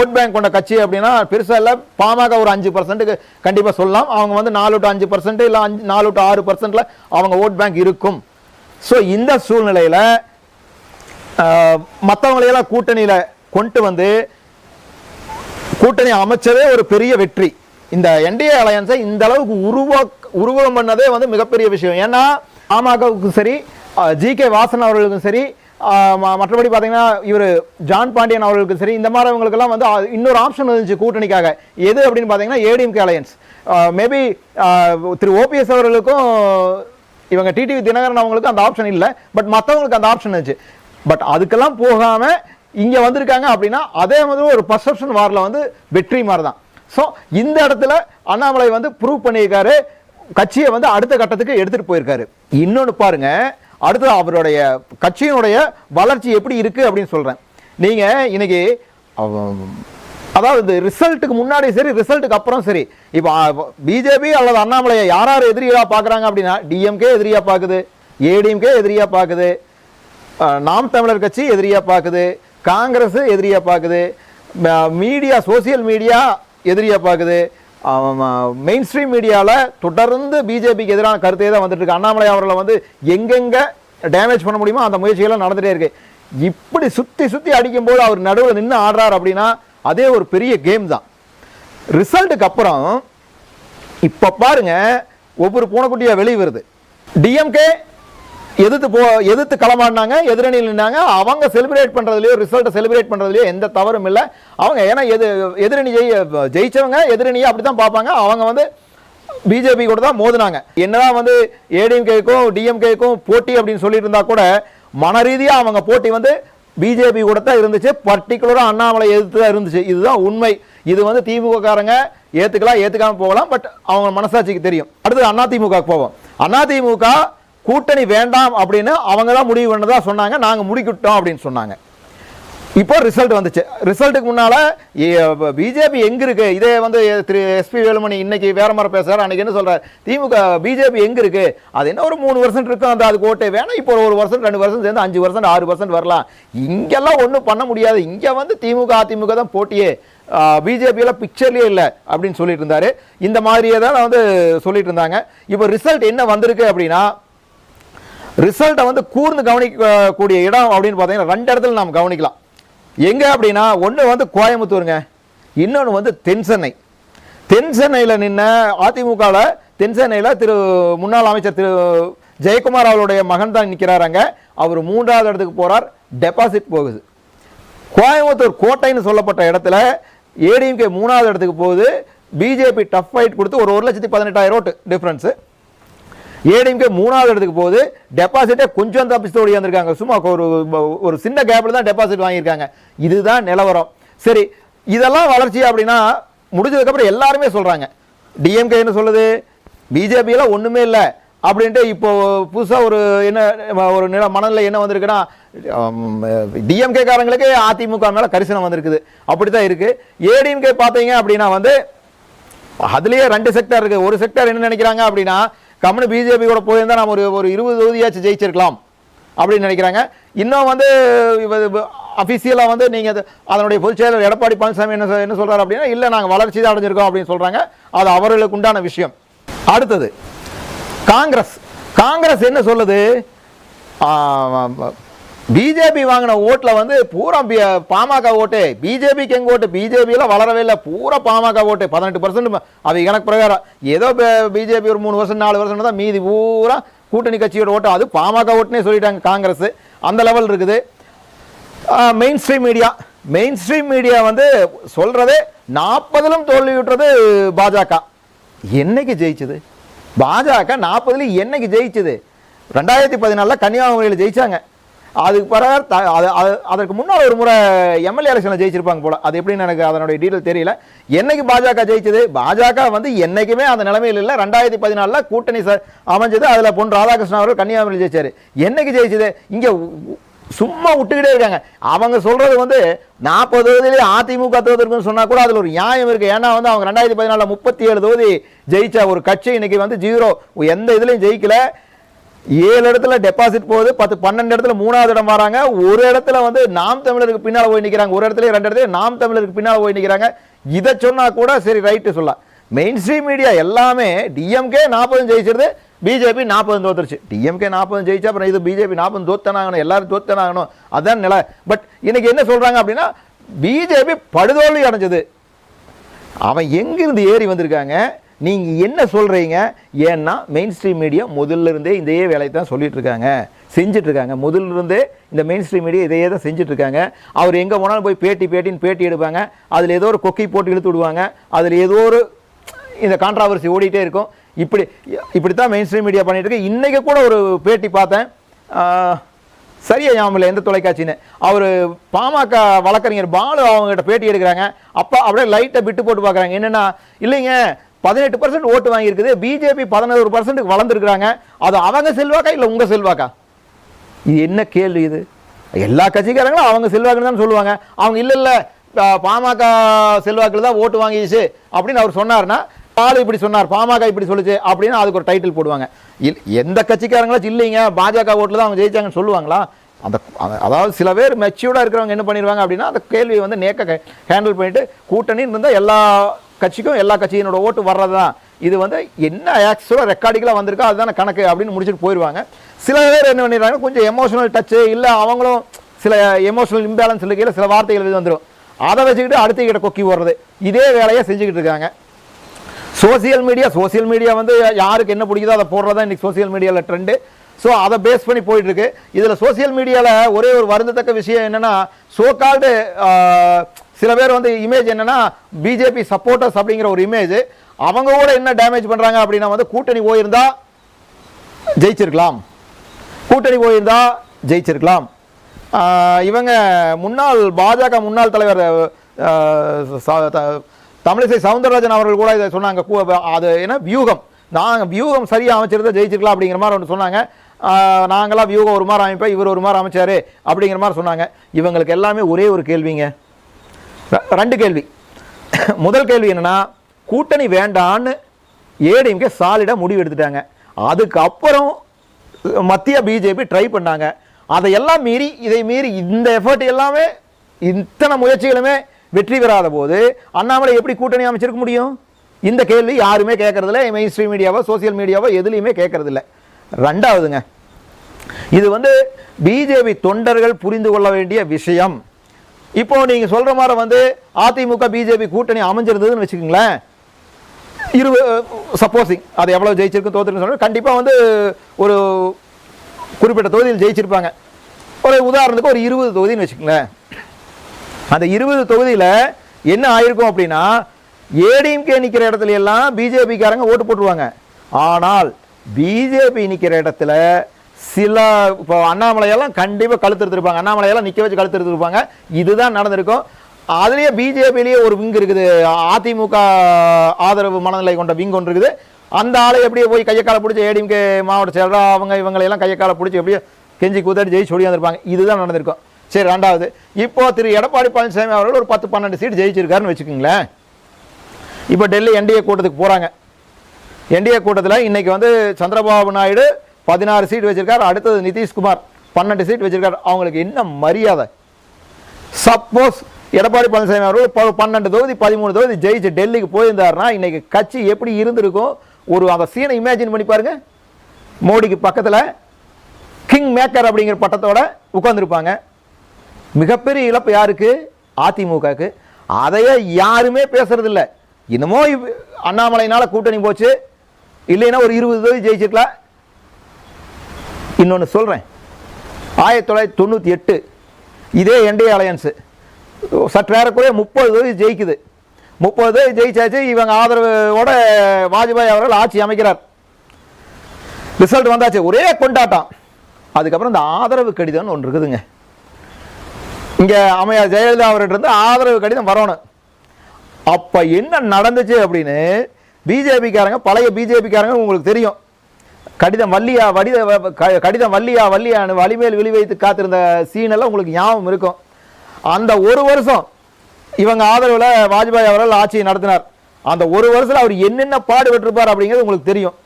ஓட் பேங்க் கொண்ட கட்சி அப்படின்னா பெருசா இல்ல. பாமக ஒரு அஞ்சு பர்சன்ட்டுக்கு கண்டிப்பா சொல்லலாம். அவங்க வந்து நாலு டு அஞ்சு பர்சன்ட் இல்ல அஞ்சு நாலு டு ஆறு பர்சன்ட்ல அவங்க ஓட் பேங்க் இருக்கும். ஸோ இந்த சூழ்நிலையில மற்றவங்களையெல்லாம் கூட்டணியில் கூட்டணியில கொண்டு வந்து கூட்டணி அமைச்சதே ஒரு பெரிய வெற்றி. இந்த என்டிஏ அலையன்ஸை இந்த அளவுக்கு உருவாக்க உருவம் பண்ணதே வந்து மிகப்பெரிய விஷயம். ஏன்னா பாமகவுக்கும் சரி ஜி கே வாசன் அவர்களுக்கும் சரி ம- மற்றபடி பார்த்தீங்கன்னா இவர் ஜான் பாண்டியன் அவர்களுக்கும் சரி இந்த மாதிரி அவங்களுக்கெல்லாம் வந்து இன்னொரு ஆப்ஷன் இருந்துச்சு கூட்டணிக்காக. எது அப்படின்னு பார்த்தீங்கன்னா ஏடிஎம்கே அலையன்ஸ் மேபி திரு ஓபிஎஸ் அவர்களுக்கும் இவங்க டிடிவி தினகரன் அவங்களுக்கு அந்த ஆப்ஷன் இல்லை பட் மற்றவங்களுக்கு அந்த ஆப்ஷன் இருந்துச்சு. பட் அதுக்கெல்லாம் போகாமல் இங்கே வந்திருக்காங்க அப்படின்னா அதே மாதிரி ஒரு பர்செப்ஷன் வாரில் வந்து வெற்றி மாதிரி தான் ஸோ இந்த இடத்துல அண்ணாமலை வந்து ப்ரூவ் பண்ணியிருக்காரு. கட்சியை வந்து அடுத்த கட்டத்துக்கு எடுத்துகிட்டு போயிருக்காரு. இன்னொன்று பாருங்கள் அடுத்து அவருடைய கட்சியினுடைய வளர்ச்சி எப்படி இருக்குது அப்படின்னு சொல்கிறேன் நீங்கள் இன்னைக்கு அதாவது அதாவது ரிசல்ட்டுக்கு முன்னாடி சரி ரிசல்ட்டுக்கு அப்புறம் சரி இப்போ பிஜேபி அல்லது அண்ணாமலையை யார் யார் எதிரியாக பார்க்குறாங்க அப்படின்னா டிஎம்கே எதிரியாக பார்க்குது ஏடிஎம்கே எதிரியாக பார்க்குது நாம் தமிழர் கட்சி எதிரியாக பார்க்குது காங்கிரஸ் எதிரியாக பார்க்குது மீடியா சோசியல் மீடியா எதிரியாக பார்க்குது மெயின் ஸ்ட்ரீம் மீடியாவில் தொடர்ந்து பிஜேபிக்கு எதிரான கருத்தே தான் வந்துட்டு இருக்கு. அண்ணாமலை அவர்களை வந்து எங்கெங்கே டேமேஜ் பண்ண முடியுமோ அந்த முயற்சிகள்லாம் நடந்துட்டே இருக்கு. இப்படி சுற்றி சுற்றி அடிக்கும்போது அவர் நடுவில் நின்று ஆடுறார் அப்படின்னா அதே ஒரு பெரிய கேம் தான். ரிசல்ட்டுக்கு அப்புறம் இப்போ பாருங்க ஒவ்வொரு பூனைக்குட்டியாக வெளியே வருது. டிஎம்கே எதிர்த்து போ எதிர்த்து களமாடினாங்க எதிரணியில் நின்னாங்க. அவங்க செலிப்ரேட் பண்ணுறதுலையோ ரிசல்ட்டை செலிப்ரேட் பண்ணுறதுலையோ எந்த தவறும் இல்லை. அவங்க ஏன்னா எது எதிரணி ஜெயி ஜெயிச்சவங்க எதிரணியை அப்படி தான் பார்ப்பாங்க. அவங்க வந்து பிஜேபி கூட தான் மோதினாங்க. என்னதான் வந்து ஏடிஎம்கேக்கும் டிஎம்கேக்கும் போட்டி அப்படின்னு சொல்லிட்டு இருந்தால் கூட மன ரீதியாக அவங்க போட்டி வந்து பிஜேபி கூட தான் இருந்துச்சு. பர்டிகுலராக அண்ணாமலை எதிர்த்து தான் இருந்துச்சு. இதுதான் உண்மை. இது வந்து திமுககாரங்க ஏற்றுக்கலாம் ஏற்றுக்காமல் போகலாம். பட் அவங்க மனசாட்சிக்கு தெரியும். அடுத்து அதிமுக போவோம். அதிமுக கூட்டணி வேண்டாம் அப்படின்னு அவங்க தான் முடிவு பண்ணதாக சொன்னாங்க. நாங்கள் முடிக்கிட்டோம் அப்படின்னு சொன்னாங்க. இப்போ ரிசல்ட் வந்துச்சு. ரிசல்ட்டுக்கு முன்னால் பிஜேபி எங்கே இருக்குது இதே வந்து திரு எஸ்பி வேலுமணி இன்னைக்கு வேற மாதிரி பேசுகிறார் அன்னைக்கு என்ன சொல்கிறார் திமுக பிஜேபி எங்கே இருக்குது அது என்ன ஒரு மூணு வருஷம் இருக்கும் அந்த அது ஓட்டே. வேணாம் இப்போ ஒரு வருஷம் ரெண்டு வருஷம் சேர்ந்து அஞ்சு வருஷம் ஆறு பர்சன்ட் வரலாம். இங்கெல்லாம் ஒன்றும் பண்ண முடியாது. இங்கே வந்து திமுக அதிமுக தான் போட்டியே. பிஜேபியில் பிக்சர்லேயே இல்லை அப்படின்னு சொல்லிட்டு இருந்தார். இந்த மாதிரியே தான் வந்து சொல்லிட்டு இருந்தாங்க. இப்போ ரிசல்ட் என்ன வந்திருக்கு அப்படின்னா ரிசல்ட்டை வந்து கூர்ந்து கவனிக்கக்கூடிய இடம் அப்படின்னு பார்த்தீங்கன்னா ரெண்டு இடத்துல நாம் கவனிக்கலாம். எங்கே அப்படின்னா ஒன்று வந்து கோயம்புத்தூருங்க இன்னொன்று வந்து தென் சென்னை. தென் சென்னையில் நின்ன அதிமுகவில் தென் சென்னையில் திரு முன்னாள் அமைச்சர் திரு ஜெயக்குமார் அவருடைய மகன் தான் நிற்கிறாராங்க அவர் மூன்றாவது இடத்துக்கு போகிறார் டெபாசிட் போகுது. கோயம்புத்தூர் கோட்டைன்னு சொல்லப்பட்ட இடத்துல ஏடிஎம்கே மூணாவது இடத்துக்கு போகுது. பிஜேபி டஃப் ஃபைட் கொடுத்து ஒரு ஒரு லட்சத்தி பதினெட்டாயிரம் ஓட்டு டிஃப்ரென்ஸு ஏடிஎம்கே மூணாவது இடத்துக்கு போகுது. டெபாசிட்டே கொஞ்சம் தப்பிச்சு ஓடி வந்திருக்காங்க சும்மா ஒரு ஒரு சின்ன கேப்பில் தான் டெபாசிட் வாங்கியிருக்காங்க. இதுதான் நிலவரம். சரி இதெல்லாம் வளர்ச்சி அப்படின்னா முடிஞ்சதுக்கப்புறம் எல்லாருமே சொல்கிறாங்க டிஎம்கே என்ன சொல்லுது. பிஜேபியெல்லாம் ஒன்றுமே இல்லை. அப்படின்ட்டு இப்போ புதுசாக ஒரு என்ன ஒரு நில மனநிலை என்ன வந்திருக்குன்னா டிஎம்கே காரங்களுக்கு அதிமுக மேலே கரிசனம் வந்திருக்குது. அப்படித்தான் இருக்குது ஏடிஎம்கே பார்த்தீங்க அப்படின்னா வந்து அதுலேயே ரெண்டு செக்டர் இருக்குது ஒரு செக்டர் என்ன நினைக்கிறாங்க அப்படின்னா கம்முனு பிஜேபி கூட போயிருந்தால் நம்ம ஒரு ஒரு இருபது தொகுதியாச்சும் ஜெயிச்சிருக்கலாம் அப்படின்னு நினைக்கிறாங்க. இன்னும் வந்து அஃபிஷியலாக வந்து நீங்கள் அதனுடைய பொதுச் செயலர் எடப்பாடி பழனிசாமி என்ன என்ன சொல்கிறார் அப்படின்னா இல்லை நாங்கள் வளர்ச்சி தான் அடைஞ்சிருக்கோம் அப்படின்னு சொல்கிறாங்க அது அவர்களுக்கு உண்டான விஷயம். அடுத்தது காங்கிரஸ். காங்கிரஸ் என்ன சொல்லுது? பிஜேபி வாங்கின ஓட்டில் வந்து பூரா பி- பாமக ஓட்டு. பிஜேபிக்கு எங்கே ஓட்டு? பிஜேபியில் வளரவே இல்லை. பூரா பாமக ஓட்டு. பதினெட்டு பர்சன்ட் அது கணக்கு பிரகாரம். ஏதோ பிஜேபி ஒரு மூணு வருஷம் நாலு வருஷம் தான் மீதி பூரா கூட்டணி கட்சியோட ஓட்டு. அது பாமக ஓட்டுனே சொல்லிட்டாங்க காங்கிரஸ். அந்த லெவல் இருக்குது. Main stream media main stream media வந்து சொல்கிறதே நாற்பதிலும் தோல்வியுற்றது பாஜக. என்னைக்கு ஜெயிச்சது? பாஜக நாற்பதுலையும் என்னைக்கு ஜெயிச்சது? ரெண்டாயிரத்தி பதினாலில் கன்னியாகுமரியில் ஜெயிச்சாங்க. அதுக்கு பிறகு த- அது அதற்கு முன்னால் ஒரு முறை எம்எல்ஏ எலெக்ஷனில் ஜெயிச்சிருப்பாங்க போல். அது எப்படின்னு எனக்கு அதனுடைய டீட்டெயில் தெரியல. என்னைக்கு பாஜக ஜெயிச்சது? பாஜக வந்து என்றைக்குமே அந்த நிலைமையில் இல்லை. ரெண்டாயிரத்தி பதினாலில் கூட்டணி ச- அமைஞ்சது. அதில் பொன் ராதாகிருஷ்ணன் அவர்கள் கன்னியாகுமரி ஜெயிச்சார். என்னைக்கு ஜெயிச்சது? இங்கே சும்மா விட்டுக்கிட்டே இருக்காங்க. அவங்க சொல்கிறது வந்து நாற்பது தொகுதியிலே அதிமுக தொகுதி இருக்குன்னு கூட அதில் ஒரு நியாயம் இருக்குது ஏன்னா வந்து அவங்க ரெண்டாயிரத்தி பதினாலில் முப்பத்தி ஏழு தொகுதி ஜெயித்த ஒரு கட்சி இன்னைக்கு வந்து ஜீரோ. எந்த இதுலையும் ஜெயிக்கலை. ஏழு இடத்துல டெபாசிட் போகுது பத்து பன்னெண்டு இடத்துல மூணாவது இடம் வராங்க. ஒரு இடத்துல வந்து நாம் தமிழருக்கு பின்னால் போய் நிற்கிறாங்க ஒரு இடத்துல ரெண்டு இடத்துல நாம் தமிழருக்கு பின்னால் போய் நிற்கிறாங்க இதை சொன்னால் கூட சரி ரைட்டு சொல்லலாம். மெயின் ஸ்ட்ரீம் மீடியா எல்லாமே டிஎம்கே நாற்பதும் ஜெயிச்சிருது பிஜேபி நாற்பது தோத்துருச்சு. டிஎம்கே நாற்பது ஜெயிச்சா அப்புறம் இது பிஜேபி நாற்பது தோத்தனாகணும் எல்லாரும் தோத்தனாகணும் அதான் நிலை. பட் இன்னைக்கு என்ன சொல்கிறாங்க அப்படின்னா பிஜேபி படுதோல்வி அடைஞ்சது. அவன் எங்கிருந்து ஏறி வந்திருக்காங்க? நீங்கள் என்ன சொல்கிறீங்க ஏன்னா மெயின் ஸ்ட்ரீம் மீடியா முதல்ல இருந்தே இதே வேலையை தான் சொல்லிகிட்ருக்காங்க செஞ்சிட்ருக்காங்க முதல்ல இருந்தே இந்த மெயின் ஸ்ட்ரீம் மீடியா இதையே தான் செஞ்சிட்ருக்காங்க அவர் எங்கே போனாலும் போய் பேட்டி பேட்டின்னு பேட்டி எடுப்பாங்க. அதில் ஏதோ ஒரு கொக்கை போட்டு இழுத்து விடுவாங்க. அதில் ஏதோ ஒரு இந்த கான்ட்ராவர்சி ஓடிட்டே இருக்கும். இப்படி இப்படி தான் மெயின் ஸ்ட்ரீம் மீடியா பண்ணிகிட்டு இருக்கு இன்றைக்கி கூட ஒரு பேட்டி பார்த்தேன். சரியா ஞாபகம் இல்லை எந்த தொலைக்காட்சின்னு. அவர் பாமக வழக்கறிஞர் பாலு அவங்ககிட்ட பேட்டி எடுக்கிறாங்க. அப்போ அப்படியே லைட்டை விட்டு போட்டு பார்க்குறாங்க. என்னென்னா இல்லைங்க பதினெட்டு பர்சன்ட் ஓட்டு வாங்கியிருக்குது. பிஜேபி பதினோரு பர்சன்ட்டுக்கு வளர்ந்துருக்குறாங்க. அது அவங்க செல்வாக்கா இல்லை உங்கள் செல்வாக்கா? இது என்ன கேள்வி இது? எல்லா கட்சிக்காரங்களும் அவங்க செல்வாக்குன்னு தான் சொல்லுவாங்க. அவங்க இல்லை இல்லை பாமக செல்வாக்கில் தான் ஓட்டு வாங்கிச்சு அப்படின்னு அவர் சொன்னார்னா பாலு இப்படி சொன்னார் பாமக இப்படி சொல்லுச்சு அப்படின்னு அதுக்கு ஒரு டைட்டில் போடுவாங்க. இல் எந்த கட்சிக்காரங்களும் இல்லைங்க பாஜக ஓட்டில் தான் அவங்க ஜெயிச்சாங்கன்னு சொல்லுவாங்களா? அந்த அதாவது சில பேர் மெச்சூர்டாக இருக்கிறவங்க என்ன பண்ணிடுவாங்க அப்படின்னா அந்த கேள்வியை வந்து நேக்க ஹேண்டில் பண்ணிட்டு கூட்டணின்னு இருந்தால் எல்லா கட்சிக்கும் எல்லா கட்சியினோட ஓட்டு வர்றது தான் இது வந்து என்ன ஆக்சுவலாக ரெக்கார்டிக்கலாக வந்திருக்கோ அதுதான கணக்கு அப்படின்னு முடிச்சுட்டு போயிடுவாங்க சில பேர் என்ன பண்ணிடுறாங்க கொஞ்சம் எமோஷனல் டச்சு இல்லை அவங்களும் சில எமோஷனல் இம்பேலன்ஸ் இருக்கையில் சில வார்த்தைகள் இது வந்துடும் அதை வச்சுக்கிட்டு அடுத்த கிட்ட கொக்கி போடுறது இதே வேலையை செஞ்சுக்கிட்டு இருக்காங்க. சோசியல் மீடியா சோசியல் மீடியா வந்து யாருக்கு என்ன பிடிக்குதோ அதை போடுறதா இன்றைக்கி சோசியல் மீடியாவில் ட்ரெண்டு ஸோ அதை பேஸ் பண்ணி போயிட்டுருக்கு. இதில் சோசியல் மீடியாவில் ஒரே ஒரு வருந்தத்தக்க விஷயம் என்னன்னா சோகால்டு சில பேர் வந்து இமேஜ் என்னன்னா பிஜேபி சப்போர்ட்டர்ஸ் அப்படிங்கிற ஒரு இமேஜ் அவங்க கூட என்ன டேமேஜ் பண்றாங்க அப்படின்னா வந்து கூட்டணி போயிருந்தா ஜெயிச்சிருக்கலாம். கூட்டணி போயிருந்தா ஜெயிச்சிருக்கலாம். இவங்க முன்னாள் பாஜக முன்னாள் தலைவர் த- தமிழிசை சவுந்தரராஜன் அவர்கள் கூட இதை சொன்னாங்க. கூ- அது என்ன வியூகம். நாங்கள் வியூகம் சரியாக அமைச்சிருந்தா ஜெயிச்சிருக்கலாம் அப்படிங்கிற மாதிரி ஒன்று சொன்னாங்க. நாங்களாம் வியூகம் ஒரு மாதிரி அமைப்பேன் இவர் ஒரு மாதிரி அமைச்சாரு அப்படிங்கிற மாதிரி சொன்னாங்க. இவங்களுக்கு எல்லாமே ஒரே ஒரு கேள்விங்க. ரெண்டு கேள்வி. முதல் கேள்வி என்னென்னா கூட்டணி வேண்டான்னு ஏடிஎம்கே சாலிடாக முடிவு எடுத்துட்டாங்க. அதுக்கப்புறம் மத்திய பிஜேபி ட்ரை பண்ணாங்க. அதையெல்லாம் மீறி இதை மீறி இந்த எஃபர்ட் எல்லாமே இத்தனை முயற்சிகளுமே வெற்றி பெறாத போது அண்ணாமலை எப்படி கூட்டணி அமைச்சிருக்க முடியும்? இந்த கேள்வி யாருமே கேட்கறதில்ல. மெயின் ஸ்ட்ரீம் மீடியாவோ சோசியல் மீடியாவோ எதுலையுமே கேட்கறதில்ல. ரெண்டாவதுங்க இது வந்து பிஜேபி தொண்டர்கள் புரிந்து கொள்ள வேண்டிய விஷயம். இப்போ நீங்கள் சொல்கிற மாதிரி வந்து அதிமுக பிஜேபி கூட்டணி அமைஞ்சிருந்ததுன்னு வச்சுக்கோங்களேன். இருபது சப்போஸிங் அது எவ்வளோ ஜெயிச்சிருக்கு தோத்துருக்குன்னு சொன்னால் கண்டிப்பாக வந்து ஒரு குறிப்பிட்ட தொகுதியில் ஜெயிச்சிருப்பாங்க. ஒரு உதாரணத்துக்கு ஒரு இருபது தொகுதின்னு வச்சுக்கோங்களேன். அந்த இருபது தொகுதியில் என்ன ஆயிருக்கும் அப்படின்னா ஏடிஎம்கே நிற்கிற இடத்துல எல்லாம் பிஜேபிக்காரங்க ஓட்டு போட்டுருவாங்க. ஆனால் பிஜேபி நிற்கிற இடத்துல சில இப்போ அண்ணாமலையெல்லாம் கண்டிப்பாக கழுத்து எடுத்திருப்பாங்க அண்ணாமலையெல்லாம் நிற்க வச்சு கழுத்து எடுத்துருப்பாங்க இதுதான் நடந்திருக்கும். அதுலேயே பிஜேபிலேயே ஒரு விங் இருக்குது. அதிமுக ஆதரவு மனநிலை கொண்ட விங் ஒன்று இருக்குது. அந்த ஆளை எப்படியே போய் கையக்கால பிடிச்சி ஏடிஎம்கே மாவட்ட செயலர் அவங்க இவங்களையெல்லாம் கையக்கால பிடிச்சி எப்படியோ கெஞ்சி கூத்தாடி ஜெயிச்சு சொல்லி வந்திருப்பாங்க. இதுதான் நடந்திருக்கும். சரி ரெண்டாவது. இப்போ திரு எடப்பாடி பழனிசாமி அவர்கள் ஒரு பத்து பன்னெண்டு சீட் ஜெயிச்சிருக்காருன்னு வச்சுக்கோங்களேன். இப்போ டெல்லி என்டிஏ கூட்டத்துக்கு போகிறாங்க என்டிஏ கூட்டத்தில் இன்றைக்கி வந்து சந்திரபாபு நாயுடு பதினாறு சீட் வச்சிருக்காரு. அடுத்தது நிதிஷ்குமார் பன்னெண்டு சீட் வச்சிருக்காரு. அவங்களுக்கு என்ன மரியாதை? சப்போஸ் எடப்பாடி பழனிசாமி அவர்கள் பன்னெண்டு தொகுதி பதிமூணு தொகுதி ஜெயிச்சு டெல்லிக்கு போயிருந்தாருன்னா இன்னைக்கு கட்சி எப்படி இருந்திருக்கும்? ஒரு அந்த சீனை இமேஜின் பண்ணி பாருங்க. மோடிக்கு பக்கத்தில் கிங் மேக்கர் அப்படிங்கிற பட்டத்தோட உட்காந்துருப்பாங்க மிகப்பெரிய இழப்பு யாருக்கு? அதிமுகக்கு அதையே யாருமே பேசுறது இல்ல இன்னமோ இவ்- கூட்டணி போச்சு. இல்லைன்னா ஒரு இருபது தொகுதி ஜெயிச்சிருக்கலாம். இன்னொன்று சொல்கிறேன் ஆயிரத்தி தொள்ளாயிரத்தி தொண்ணூற்றி எட்டு இதே என்டிஏ அலையன்ஸு சற்று ஏறக்குறைய முப்பது தொகுதி ஜெயிக்குது. முப்பது தொகுதி ஜெயிச்சாச்சு இவங்க ஆதரவோட வாஜ்பாய் அவர்கள் ஆட்சி அமைக்கிறார். ரிசல்ட் வந்தாச்சு. ஒரே கொண்டாட்டம். அதுக்கப்புறம் இந்த ஆதரவு கடிதம்னு ஒன்று இருக்குதுங்க. இங்கே அமையா ஜெயலலிதா அவர்கிட்ட இருந்து ஆதரவு கடிதம் வரணும். அப்போ என்ன நடந்துச்சு அப்படின்னு பிஜேபிக்காரங்க பழைய பிஜேபிக்காரங்க உங்களுக்கு தெரியும். கடிதம் வள்ளியா வடித கடிதம் வள்ளியா வள்ளியான்னு வலிமேல் விழி வைத்து காத்திருந்த சீனெல்லாம் உங்களுக்கு ஞாபகம் இருக்கும். அந்த ஒரு வருஷம் இவங்க ஆதரவில் வாஜ்பாய் அவர்கள் ஆட்சியை நடத்தினார். அந்த ஒரு வருஷத்தில் அவர் என்னென்ன பாடுபட்டிருப்பார் அப்படிங்கிறது உங்களுக்கு தெரியும்.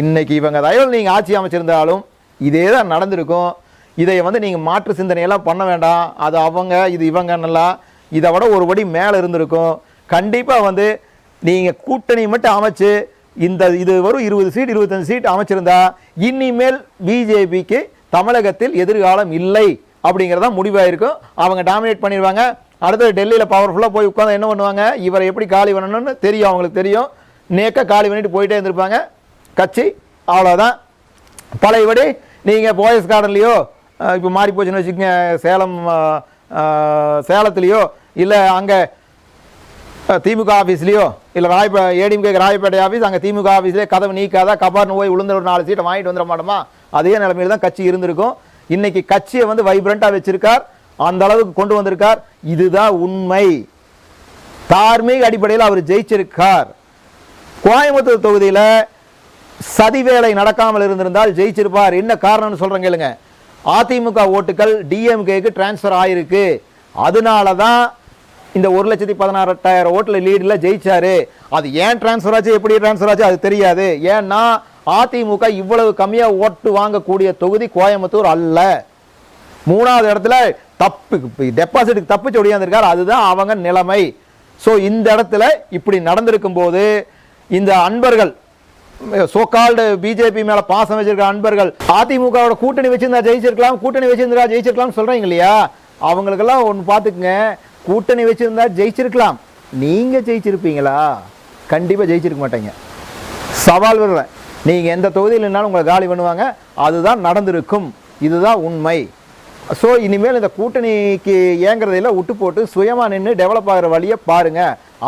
இன்னைக்கு இவங்க தயவில் நீங்கள் ஆட்சி அமைச்சிருந்தாலும் இதே தான் நடந்திருக்கும். இதை வந்து நீங்கள் மாற்று சிந்தனையெல்லாம் பண்ண வேண்டாம். அது அவங்க இது இவங்க நல்லா இதை விட ஒரு படி மேலே இருந்திருக்கும். கண்டிப்பாக வந்து நீங்கள் கூட்டணி மட்டும் அமைச்சு இந்த இது வரும் இருபது சீட் இருபத்தஞ்சு சீட் அமைச்சிருந்தா இனிமேல் பிஜேபிக்கு தமிழகத்தில் எதிர்காலம் இல்லை அப்படிங்கிறதா முடிவாயிருக்கும். அவங்க டாமினேட் பண்ணிடுவாங்க அடுத்தது டெல்லியில் பவர்ஃபுல்லாக போய் உட்காந்து என்ன பண்ணுவாங்க? இவரை எப்படி காலி பண்ணணும்னு தெரியும் அவங்களுக்கு தெரியும். நேக்க காலி பண்ணிட்டு போயிட்டே இருந்திருப்பாங்க. கட்சி அவ்வளோதான் பழையபடி நீங்கள் போயஸ் கார்டன்லேயோ இப்போ மாறி போச்சுன்னு வச்சுக்கோங்க சேலம் சேலத்துலேயோ இல்லை அங்கே திமுக ஆஃபீஸ்லேயோ இல்லை ராயப்பே ஏடிஎம்கே ராயப்பேட்டை ஆஃபீஸ் அங்கே திமுக ஆஃபீஸ்லேயே கதவு நீக்காத கபார்னு போய் விழுந்த ஒரு நாலு சீட்டை வாங்கிட்டு வந்துட மாட்டோமா? அதே நிலைமையில் தான் கட்சி இருந்திருக்கும். இன்னைக்கு கட்சியை வந்து வைப்ரண்ட்டாக வச்சிருக்கார். அந்த அளவுக்கு கொண்டு வந்திருக்கார். இதுதான் உண்மை. தார்மீக அடிப்படையில் அவர் ஜெயிச்சிருக்கார். கோயம்புத்தூர் தொகுதியில் சதி வேலை நடக்காமல் இருந்திருந்தால் ஜெயிச்சிருப்பார். என்ன காரணம்னு சொல்கிறேன் கேளுங்க. அதிமுக ஓட்டுகள் டிஎம்கேக்கு டிரான்ஸ்ஃபர் ஆயிருக்கு. அதனால தான் இந்த ஒரு லட்சத்தி பதினாறாயிரம் ஓட்டில் லீடில் ஜெயிச்சாரு. அது ஏன் டிரான்ஸ்ஃபர் ஆச்சு? எப்படி டிரான்ஸ்ஃபர் ஆச்சு? அது தெரியாது. ஏன்னா அதிமுக இவ்வளவு கம்மியாக ஓட்டு வாங்கக்கூடிய தொகுதி கோயம்புத்தூர் அல்ல. மூணாவது இடத்துல தப்பு டெபாசிட்டுக்கு தப்பிச்சு ஒடியாந்துருக்கார் அதுதான் அவங்க நிலைமை. ஸோ இந்த இடத்துல இப்படி நடந்திருக்கும் போது இந்த அன்பர்கள் சோகால்டு பிஜேபி மேல பாசம் வச்சிருக்க அன்பர்கள் அதிமுகவோட கூட்டணி வச்சிருந்தா ஜெயிச்சிருக்கலாம் கூட்டணி வச்சிருந்தா ஜெயிச்சிருக்கலாம்னு சொல்றீங்க இல்லையா? அவங்களுக்கெல்லாம் ஒன்று பார்த்துக்குங்க. கூட்டணி வச்சுருந்தா ஜெயிச்சிருக்கலாம். நீங்கள் ஜெயிச்சிருப்பீங்களா? கண்டிப்பாக ஜெயிச்சிருக்க மாட்டீங்க. சவால் விடுறேன் நீங்கள் எந்த தொகுதியில் நின்னாலும் உங்களை காலி பண்ணுவாங்க. அதுதான் நடந்திருக்கும். இதுதான் உண்மை. ஸோ இனிமேல் இந்த கூட்டணிக்கு ஏங்குறதையெல்லாம் விட்டு போட்டு சுயமாக நின்று டெவலப் ஆகிற வழியை பாருங்க.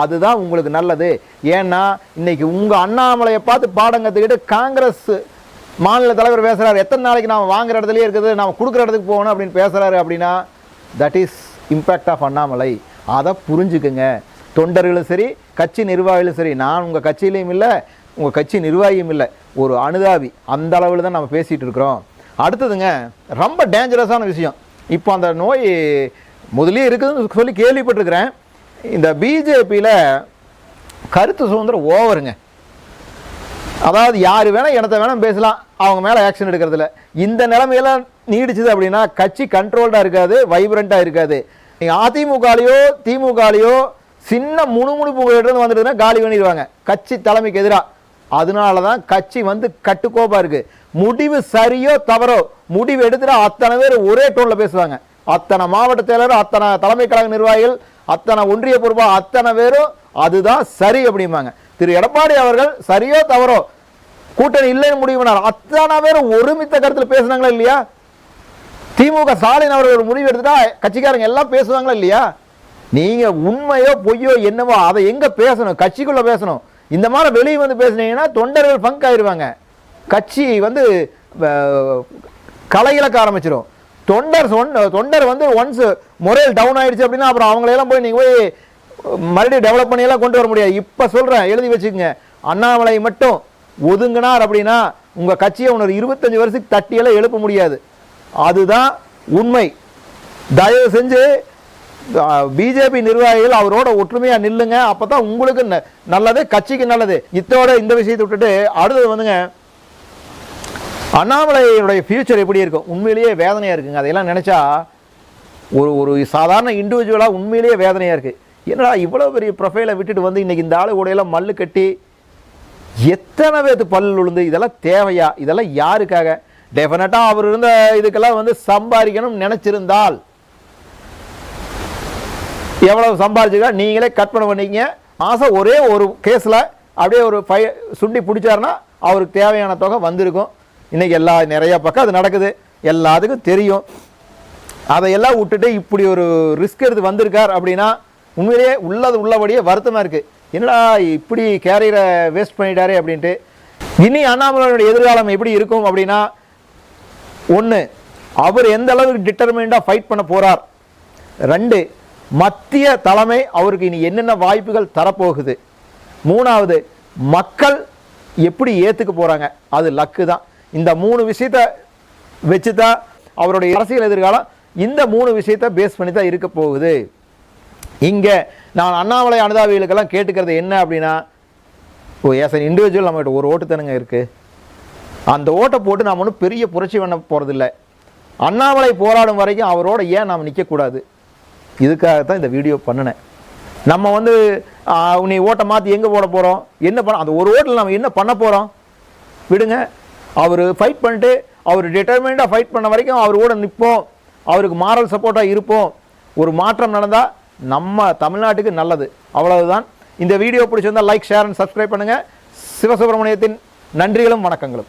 அதுதான் உங்களுக்கு நல்லது. ஏன்னா இன்றைக்கி உங்கள் அண்ணாமலையை பார்த்து பாடம் கற்றுக்கிட்டு காங்கிரஸ் மாநில தலைவர் பேசுகிறார் எத்தனை நாளைக்கு நாம் வாங்குற இடத்துலயே இருக்குது நாம் கொடுக்குற இடத்துக்கு போகணும் அப்படின்னு பேசுகிறாரு அப்படின்னா that is impact of Annamalai அதை புரிஞ்சுக்குங்க. தொண்டர்களும் சரி கட்சி நிர்வாகிகளும் சரி நான் உங்கள் கட்சியிலையும் இல்லை உங்கள் கட்சி நிர்வாகியும் இல்லை. ஒரு அனுதாபி. அந்த அளவில் தான் நம்ம பேசிகிட்டு இருக்கிறோம். அடுத்ததுங்க ரொம்ப டேஞ்சரஸான விஷயம். இப்போ அந்த நோய் முதலே இருக்குதுன்னு சொல்லி கேள்விப்பட்டிருக்கிறேன். இந்த பிஜேபியில் கருத்து சுதந்திரம் ஓவருங்க. அதாவது யார் வேணால் இனத்தை வேணால் பேசலாம். அவங்க மேலே ஆக்ஷன் எடுக்கிறதுல இந்த நிலைமையெல்லாம் நீடிச்சது அப்படின்னா கட்சி கண்ட்ரோல்டாக இருக்காது வைப்ரண்ட்டாக இருக்காது. நீங்கள் அதிமுகலையோ திமுகலையோ சின்ன முணுமுணுப்பு வந்துட்டுனா காலி பண்ணிடுவாங்க. கட்சி தலைமைக்கு எதிராக அதனால தான் கட்சி வந்து கட்டுக்கோப்பாக இருக்குது முடிவு சரியோ தவறோ முடிவு எடுத்துட்டா அத்தனை பேர் ஒரே டோனில் பேசுவாங்க. அத்தனை மாவட்ட செயலர் அத்தனை தலைமை கழக நிர்வாகிகள் அத்தனை ஒன்றிய பொறுப்பாக அத்தனை பேரும் அதுதான் சரி அப்படிம்பாங்க. திரு எடப்பாடி அவர்கள் சரியோ தவறோ கூட்டணி இல்லைன்னு முடிவு பண்ணார். அத்தனை பேரும் ஒருமித்த கருத்தில் பேசுனாங்களா இல்லையா? திமுக ஸ்டாலின் அவர்கள் ஒரு முடிவு எடுத்துட்டா கட்சிக்காரங்க எல்லாம் பேசுவாங்களா இல்லையா? நீங்க உண்மையோ பொய்யோ என்னவோ அதை எங்க பேசணும்? கட்சிக்குள்ள பேசணும். இந்த மாதிரி வெளியே வந்து பேசுனீங்கன்னா தொண்டர்கள் பங்க் ஆயிருவாங்க. கட்சி வந்து களை இழக்க ஆரம்பிச்சிடும் தொண்டர் தொண்டர் வந்து ஒன்ஸ் முறையில் டவுன் ஆயிடுச்சு அப்படின்னா அப்புறம் அவங்களையெல்லாம் போய் நீங்கள் போய் மறுபடியும் டெவலப் பண்ணியெல்லாம் கொண்டு வர முடியாது. இப்போ சொல்கிறேன் எழுதி வச்சுக்கோங்க. அண்ணாமலை மட்டும் ஒதுங்கினார் அப்படின்னா உங்கள் கட்சியை உணர் இருபத்தஞ்சி வருஷத்துக்கு தட்டியெல்லாம் எழுப்ப முடியாது. அதுதான் உண்மை. தயவு செஞ்சு பிஜேபி நிர்வாகிகள் அவரோட ஒற்றுமையாக நில்லுங்க. அப்பதான் உங்களுக்கு நல்லது கட்சிக்கு நல்லது. இத்தோட இந்த விஷயத்தை விட்டுட்டு அடுத்தது வந்துங்க. அண்ணாமலையுடைய ஃபியூச்சர் எப்படி இருக்கும்? உண்மையிலேயே வேதனையாக இருக்குங்க. அதையெல்லாம் நினச்சா ஒரு ஒரு சாதாரண இண்டிவிஜுவலாக உண்மையிலேயே வேதனையாக இருக்குது என்னடா இவ்வளோ பெரிய ப்ரொஃபைலை விட்டுட்டு வந்து இன்றைக்கி இந்த ஆளு கூடையெல்லாம் மல்லு கட்டி எத்தனை பேர்த்து பல் விழுந்து இதெல்லாம் தேவையா? இதெல்லாம் யாருக்காக? டெஃபினட்டாக அவர் இருந்த இதுக்கெல்லாம் வந்து சம்பாதிக்கணும்னு நினச்சிருந்தால் எவ்வளவு சம்பாதிச்சுக்கா நீங்களே கற்பனை பண்ணிக்கங்க. மாதம் ஒரே ஒரு கேஸில் அப்படியே ஒரு ஃபை சுண்டி பிடிச்சாருன்னா அவருக்கு தேவையான தொகை வந்திருக்கும். இன்றைக்கி எல்லா நிறைய பக்கம் அது நடக்குது. எல்லாத்துக்கும் தெரியும். அதையெல்லாம் விட்டுட்டு இப்படி ஒரு ரிஸ்க் எடுத்து வந்திருக்கார் அப்படின்னா உண்மையிலேயே உள்ளது உள்ளபடியே வருத்தமாக இருக்குது என்னடா இப்படி கேரியரை வேஸ்ட் பண்ணிட்டாரே அப்படின்ட்டு. இனி அண்ணாமலையோட எதிர்காலம் எப்படி இருக்கும் அப்படின்னா ஒன்று அவர் எந்த அளவுக்கு டிட்டர்மெண்டாக ஃபைட் பண்ண போகிறார் ரெண்டு மத்திய தலைமை அவருக்கு இனி என்னென்ன வாய்ப்புகள் தரப்போகுது? மூணாவது மக்கள் எப்படி ஏற்றுக்க போகிறாங்க அது லக்கு தான். இந்த மூணு விஷயத்த வச்சு தான் அவருடைய அரசியல் எதிர்காலம் இந்த மூணு விஷயத்த பேஸ் பண்ணி தான் இருக்க போகுது. இங்கே நான் அண்ணாமலை அனுதாபிகளுக்கெல்லாம் கேட்டுக்கிறது என்ன அப்படின்னா ஓ ஏஸ் அன் இண்டிவிஜுவல் நம்மகிட்ட ஒரு ஓட்டு தானுங்க இருக்குது அந்த ஓட்டை போட்டு நாம் ஒன்றும் பெரிய புரட்சி பண்ண போகிறதில்ல அண்ணாமலை போராடும் வரைக்கும் அவரோட ஏன் நாம் நிற்கக்கூடாது? இதுக்காக தான் இந்த வீடியோ பண்ணினேன். நம்ம வந்து உன்னை நீ ஓட்டை மாற்றி எங்கே போட போகிறோம் என்ன பண்ண அந்த ஒரு ஓட்டில் நம்ம என்ன பண்ண போகிறோம் விடுங்க. அவர் ஃபைட் பண்ணிட்டு அவர் டிட்டர்மெண்டாக ஃபைட் பண்ண வரைக்கும் அவரோட நிற்போம். அவருக்கு மாரல் சப்போர்ட்டாக இருப்போம். ஒரு மாற்றம் நடந்தால் நம்ம தமிழ்நாட்டுக்கு நல்லது. அவ்வளவுதான். இந்த வீடியோ பிடிச்சிருந்தா லைக் ஷேர் அண்ட் சப்ஸ்கிரைப் பண்ணுங்கள் சிவசுப்ரமணியத்தின் நன்றிகளும் வணக்கங்களும்.